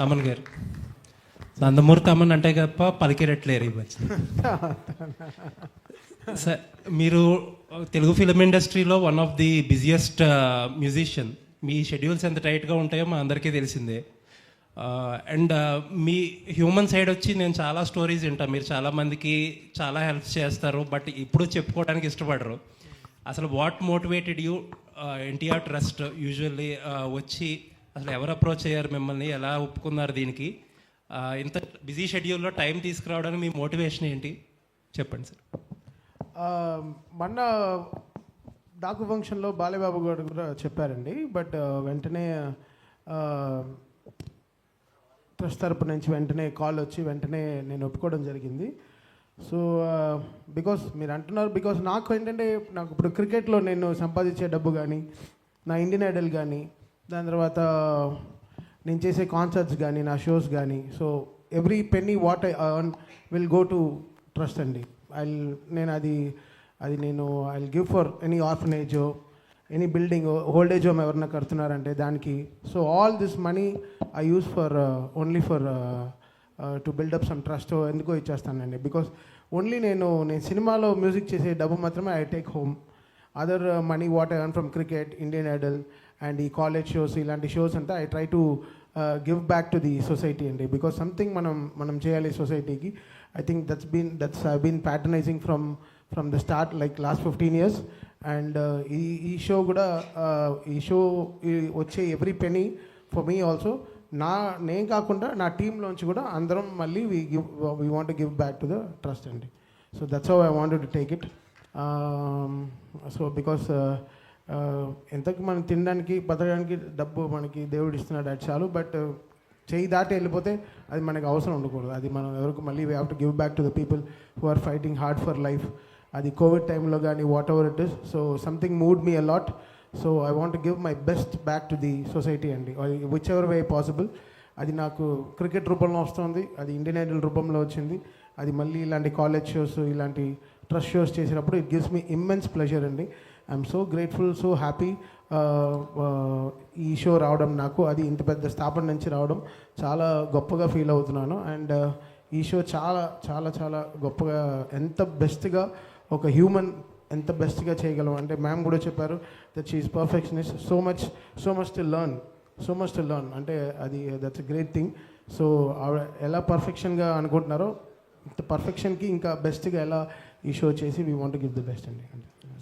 తమన్ గారు. నందమూరి తమన్ అంటే తప్ప పలికిరట్లేరు ఈ మధ్య. సార్ మీరు తెలుగు ఫిలిం ఇండస్ట్రీలో one of the busiest musician. Me schedules ఎంత టైట్గా ఉంటాయో మా అందరికీ తెలిసిందే. అండ్ మీ హ్యూమన్ సైడ్ వచ్చి నేను చాలా స్టోరీస్ వింటాను మీరు చాలా మందికి చాలా హెల్ప్ చేస్తారు బట్ ఇప్పుడు చెప్పుకోవడానికి ఇష్టపడరు. అసలు what motivated you NTR trust usually వచ్చి అసలు ఎవరు అప్రోచ్ అయ్యారు మిమ్మల్ని? ఎలా ఒప్పుకున్నారు దీనికి? ఇంత బిజీ షెడ్యూల్లో టైం తీసుకురావడానికి మీ మోటివేషన్ ఏంటి? చెప్పండి సార్ మొన్న డాకు ఫంక్షన్లో బాలయ్యబాబు గారు కూడా చెప్పారండి. బట్ వెంటనే ట్రస్ట్ తరపు నుంచి వెంటనే కాల్ వచ్చి వెంటనే నేను ఒప్పుకోవడం జరిగింది. సో బికాస్ మీరు అంటున్నారు బికాస్ నాకు ఏంటంటే నాకు ఇప్పుడు క్రికెట్లో నేను సంపాదించే డబ్బు కానీ నా ఇండియన్ ఐడల్ కానీ దాని తర్వాత నేను చేసే కాన్సర్ట్స్ కానీ నా షోస్ కానీ so every penny what I earn will go to trust అండి. ఐ నేను అది అది నేను I give for any orphanage any building old age home ఎవరన్నా కడుతున్నారంటే దానికి. So all this money I use for only for to build up some trust ఎందుకో ఇచ్చేస్తానండి. బికాస్ ఓన్లీ నేను నేను సినిమాలో మ్యూజిక్ చేసే డబ్బు మాత్రమే I take home other money what I earn from cricket Indian Idol and ఈ కాలేజ్ షోస్ ఇలాంటి షోస్ అంతా I try to give back to the society అండి. బికాస్ సంథింగ్ మనం మనం చేయాలి సొసైటీకి I think that's been that's been patronising from from the start like last fifteen years and ఈ ఈ షో కూడా ఈ షో వచ్చే every penny for me also నా నేను కాకుండా నా టీంలోంచి కూడా అందరం మళ్ళీ we give we want give back to the trust అండి. So that's how I want to take it so because ఎంతకు మనం తినడానికి బతకడానికి డబ్బు మనకి దేవుడు ఇస్తున్నాడు అది చాలు బట్ చేయి దాటి వెళ్ళిపోతే అది మనకి అవసరం ఉండకూడదు. అది మనం ఎవరికి మళ్ళీ we have to give back to the people who are fighting hard for life Covid Covid టైంలో కానీ whatever it is so something moved me a lot so I want give my best back to the society అండి. Which ever way possible అది నాకు cricket రూపంలో వస్తుంది. అది Indian Idol రూపంలో వచ్చింది. అది మళ్ళీ ఇలాంటి కాలేజ్ షోస్ ఇలాంటి ట్రస్ట్ షోస్ చేసినప్పుడు it gives me immense pleasure అండి. I'm so grateful so happy ఈ షో రావడం నాకు. అది ఇంత పెద్ద స్థాపన నుంచి రావడం చాలా గొప్పగా ఫీల్ అవుతున్నాను. అండ్ uh, ఈ షో చాలా చాలా చాలా గొప్పగా ఎంత బెస్ట్గా ఒక హ్యూమన్ ఎంత బెస్ట్గా చేయగలం. అంటే మ్యామ్ కూడా చెప్పారు that she is perfectionist so much so much to learn so much to learn అంటే అది దట్స్ గ్రేట్ థింగ్ సో ఆవిడ ఎలా పర్ఫెక్షన్గా అనుకుంటున్నారో ఇంత పర్ఫెక్షన్కి ఇంకా బెస్ట్గా ఎలా ఈ షో చేసి we want give the best అండి.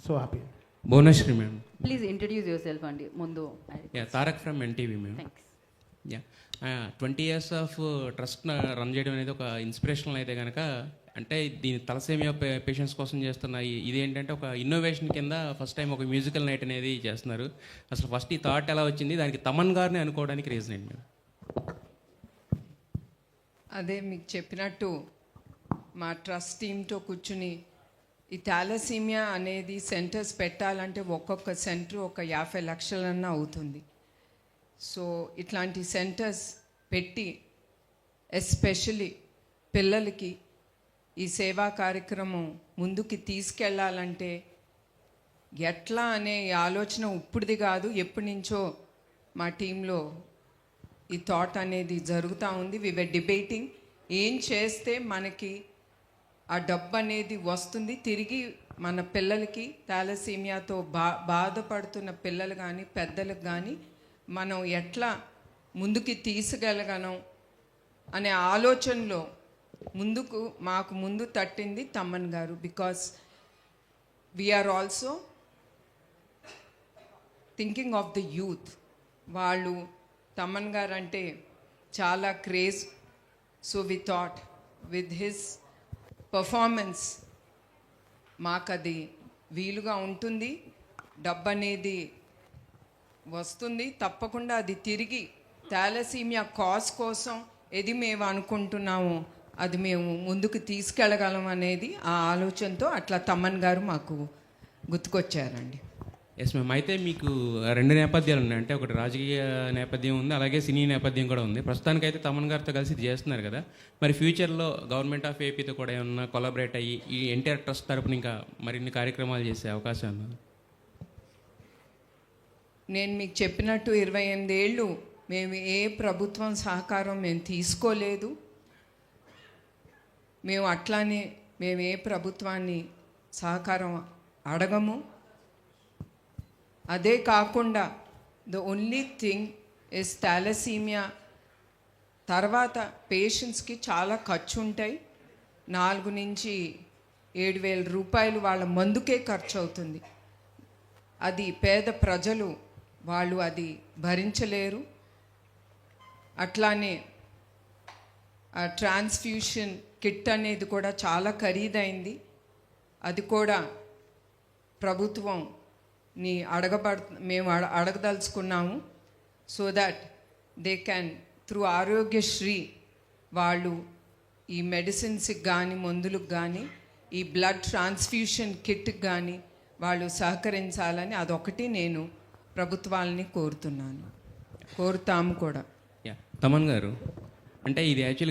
So happy Bhuvanasri ma'am. Please introduce yourself అండి ముందు. Yeah Tarak from NTV ma'am. Thanks yeah twenty years of trust run చేయడం అనేది ఒక ఇన్స్పిరేషనల్ అయితే కనుక అంటే దీని తలసేమియా పేషెంట్స్ కోసం చేస్తున్న ఈ- ఇది ఏంటంటే ఒక ఇన్నోవేషన్ కింద ఫస్ట్ టైం ఒక మ్యూజికల్ నైట్ అనేది చేస్తున్నారు. అసలు ఫస్ట్ ఈ థాట్ ఎలా వచ్చింది? దానికి తమన్ గారిని అనుకోవడానికి రీజన్ ఏంటి మ్యామ్? అదే మీకు చెప్పినట్టు మా ట్రస్ట్ టీంతో కూర్చుని ఈ థాలసీమియా అనేది సెంటర్స్ పెట్టాలంటే ఒక్కొక్క సెంటర్ ఒక యాభై లక్షలన్నా అవుతుంది. సో ఇట్లాంటి సెంటర్స్ పెట్టి ఎస్పెషలీ పిల్లలకి ఈ సేవా కార్యక్రమం ముందుకి తీసుకెళ్ళాలంటే ఎట్లా అనే ఆలోచన ఇప్పుడుది కాదు ఎప్పటి నుంచో మా టీంలో ఈ థాట్ అనేది జరుగుతూ ఉంది. వివర్ డిబేటింగ్ ఏం చేస్తే మనకి ఆ డబ్బు అనేది వస్తుంది. తిరిగి మన పిల్లలకి థాలసీమియాతో బా బాధపడుతున్న పిల్లలు కానీ పెద్దలకు కానీ మనం ఎట్లా ముందుకి తీసుకెళ్ళగలం అనే ఆలోచనలో ముందుకు మాకు ముందు తట్టింది తమ్మన్ గారు. Because we are also thinking of the youth వాళ్ళు తమ్మన్ గారు అంటే చాలా craze so we thought with his performance మాకు అది వీలుగా ఉంటుంది. డబ్బు అనేది వస్తుంది. తప్పకుండా అది తిరిగి థాలసీమియా కాజ్ కోసం ఏది మేము అనుకుంటున్నామో అది మేము ముందుకు తీసుకెళ్ళగలం అనేది ఆ ఆలోచనతో అట్లా తమ్మన్ గారు మాకు గుర్తుకొచ్చారండి. ఎస్ మ్యామ్ అయితే మీకు రెండు నేపథ్యాలు ఉన్నాయి. అంటే ఒకటి రాజకీయ నేపథ్యం ఉంది అలాగే సినీ నేపథ్యం కూడా ఉంది. ప్రస్తుతానికి అయితే తమన్ గారితో కలిసి ఇది చేస్తున్నారు కదా. మరి ఫ్యూచర్లో గవర్నమెంట్ ఆఫ్ ఏపీతో కూడా ఏమన్నా కొలాబరేట్ అయ్యి ఈ ఎన్టీఆర్ ట్రస్ట్ తరపున ఇంకా మరిన్ని కార్యక్రమాలు చేసే అవకాశం ఉంది? నేను మీకు చెప్పినట్టు ఇరవై ఎనిమిది ఏళ్ళు మేము ఏ ప్రభుత్వం సహకారం మేము తీసుకోలేదు. మేము అట్లానే మేము ఏ ప్రభుత్వాన్ని సహకారం అడగము. అదే కాకుండా the only thing is thalassaemia తర్వాత పేషెంట్స్కి చాలా ఖర్చు ఉంటాయి నాలుగు నుంచి ఏడు వేల రూపాయలు వాళ్ళ మందుకే ఖర్చు అవుతుంది అది పేద ప్రజలు వాళ్ళు అది భరించలేరు. అట్లానే ట్రాన్స్ఫ్యూషన్ కిట్ అనేది కూడా చాలా ఖరీదైంది. అది కూడా ప్రభుత్వం ని అడగబడ మేము అడ అడగదలుచుకున్నాము so that they can through Aarogyasri వాళ్ళు ఈ మెడిసిన్స్కి కానీ మందులకు కానీ ఈ బ్లడ్ ట్రాన్స్ఫ్యూషన్ కిట్కి కానీ వాళ్ళు సహకరించాలని అదొకటి నేను ప్రభుత్వాలని కోరుతున్నాను. కోరుతాము కూడా. యా తమన్ గారు అంటే ఇది యాక్చువల్లీ